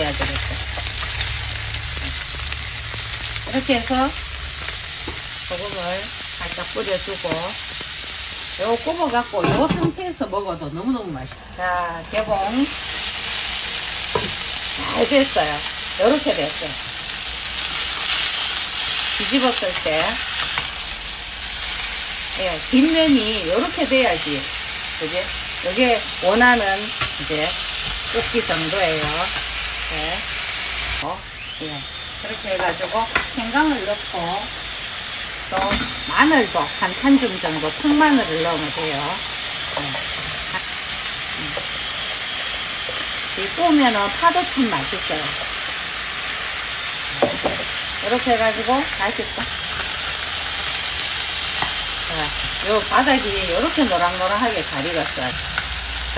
해야 되겠어. 이렇게 해서 소금을 살짝 뿌려주고 요 굽어갖고 요 상태에서 먹어도 너무너무 맛있어. 자, 개봉. 잘 됐어요. 요렇게 됐어요. 뒤집었을 때, 예, 뒷면이 요렇게 돼야지. 그지? 요게 원하는 이제 굽기 정도예요. 네. 어, 예. 그렇게 해가지고 생강을 넣고 또 마늘도 한 한줌 정도 통마늘을 넣으면 돼요. 네. 음. 이 구우면은 파도 참 맛있어요. 이렇게 해가지고 또. 자, 요 바닥이 이렇게 노랑노랑하게 잘 익었어요.